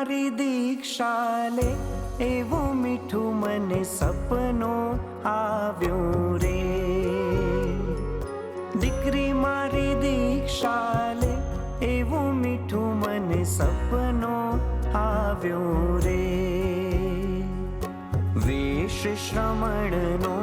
મારી દીક્ષા લે એવું મીઠું મને સપનો આવ્યું રે. દીકરી મારી દીક્ષા લે એવું મીઠું મને સપનો આવ્યું રે. વેશ શ્રમણનો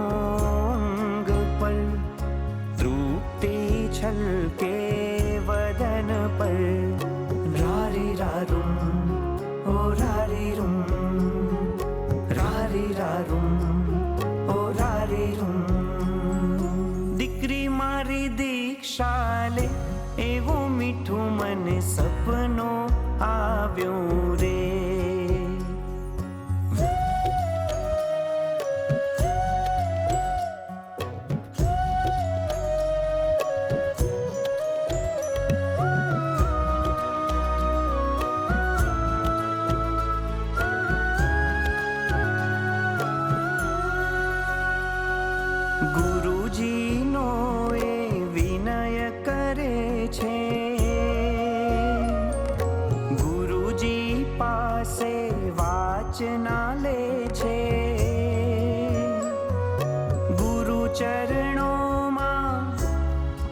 મારી દીક્ષા લે એવું મીઠું મને સપનો આવ્યો રે. પાસે વાચના લે છે ગુરુ ચરણોમાં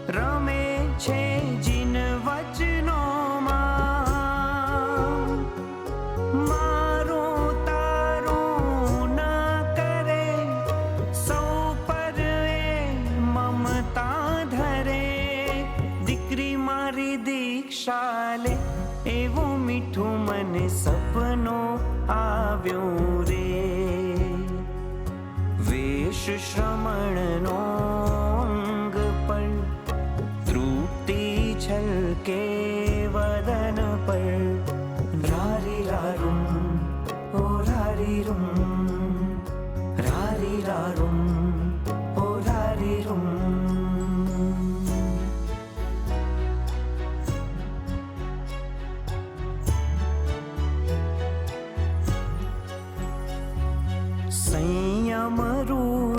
રમે છે જીન વચનોમાં મારો તારો ના કરે સૌ પર મમતા ધરે દીકરી મારી દીક્ષા લે એવું મીઠું મને સપનો આવ્યો રે. વેશ શ્રમણનો અંગ પણ તૃપ્તિ છલકે વદન પર રારી રારું, ઓ રારી રૂમ રારી રારું. संयमरू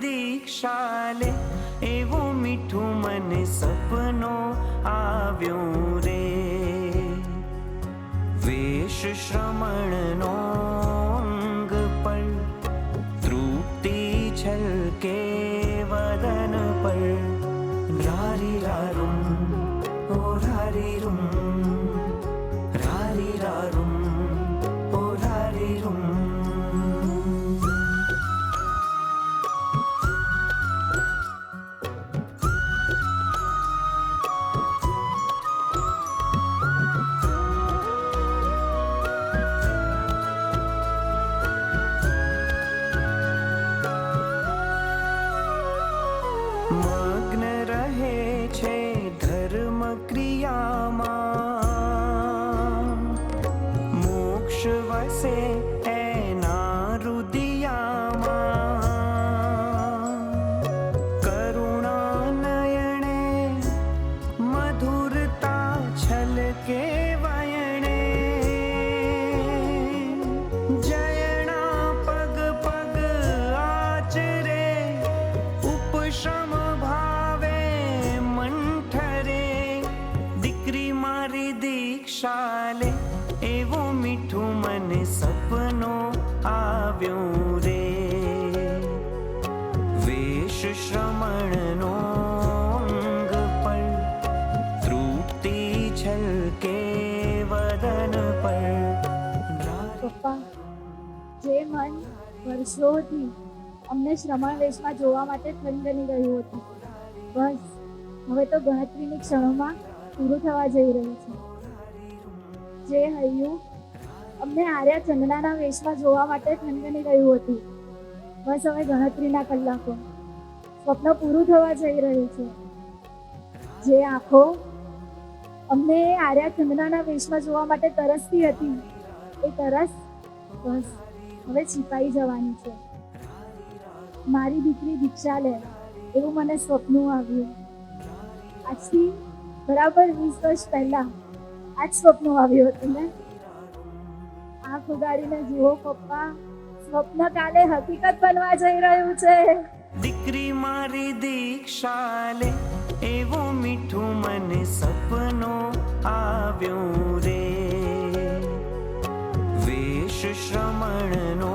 મારી દીક્ષા લે એવું મીઠું મને સપનો આવ્યો રે વેશ શ્રમણનો આવ્યો રે. વેશ શ્રમણનો અંગ પર તૃપ્તિ છલકે વદન પર પપ્પા, જે મન વર્ષોથી અમને શ્રમણ વેશમાં જોવા માટે થનગની રહ્યું હતું. બસ, હવે તો ગણતરીની ક્ષણોમાં પૂરું થવા જઈ રહ્યું છે. જે હૈયું અમને આર્યા ચંદનાના વેશમાં જોવા માટે થનગની રહ્યું હતું. બસ હવે ગણતરીના કલાકો. સ્વપ્ન પૂરું થવા જઈ રહ્યું છે. જે આંખો અમને આર્યા ચંદનાના વેશમાં જોવા માટે તરસતી હતી, એ તરસ બસ હવે છીપાઈ જવાની છે. મારી દીકરી દીક્ષા લે, એવું મને સ્વપ્ન આવ્યું. આજથી બરાબર વીસ વર્ષ પહેલા આ જ સ્વપ્ન આવ્યું હતું ને? આંખ ઉગાડીને જુઓ પપ્પા. સ્વપ્ન કાલે હકીકત બનવા જઈ રહ્યું છે. દીકરી મારી દીક્ષા લે, એવું મીઠું મને સપનો આવ્યો રે. વેશ શ્રમણનો